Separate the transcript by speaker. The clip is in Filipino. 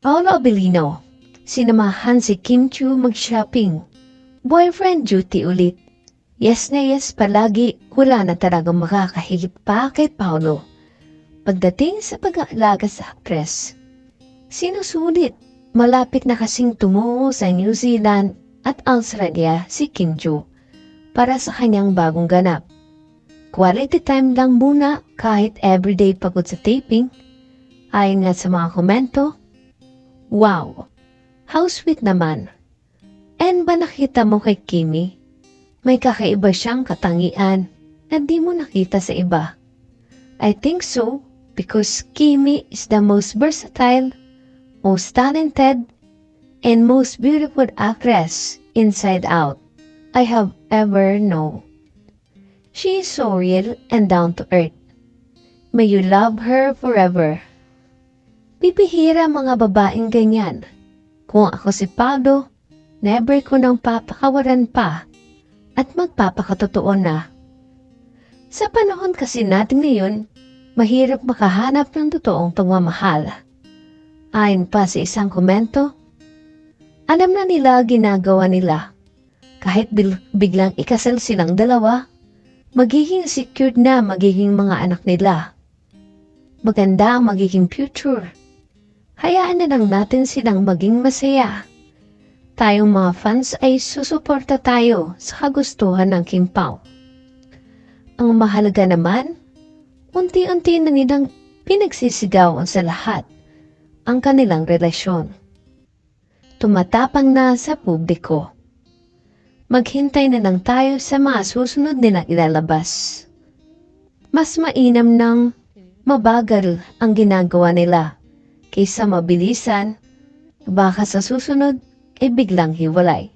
Speaker 1: Paolo Abilino, sinamahan si Kim Chu mag-shopping. Boyfriend duty ulit. Yes na yes palagi, wala na talagang makakahigit pa kay Paolo. Pagdating sa pag-aalaga sa actress, sinusulit, malapit na kasing tumungo sa New Zealand at Australia si Kim Chu para sa kanyang bagong ganap. Quality time lang muna kahit everyday pagod sa taping. Ayon nga sa mga komento, Wow! How sweet naman! And ba nakita mo kay Kimi? May kakaiba siyang katangian na di mo nakita sa iba. I think so because Kimi is the most versatile, most talented, and most beautiful actress inside out I have ever known. She is so real and down to earth. May you love her forever. Bibihira mga babaeng ganyan. Kung ako si Pablo, never ko nang papakawalan pa at magpapakatotoo na. Sa panahon kasi natin ngayon, mahirap makahanap ng totoong pagmamahal. Ayon pa sa isang komento, alam na nila ginagawa nila. Kahit biglang ikasal silang dalawa, magiging secured na magiging mga anak nila. Maganda ang magiging future. Hayaan na lang natin silang maging masaya. Tayong mga fans ay susuporta tayo sa kagustuhan ng King Pao. Ang mahalaga naman, unti-unti na nilang pinagsisigawan sa lahat ang kanilang relasyon. Tumatapang na sa publiko. Maghintay na lang tayo sa mga susunod nilang ilalabas. Mas mainam ng mabagal ang ginagawa nila kaysa mabilisan, baka sa susunod ay biglang hiwalay.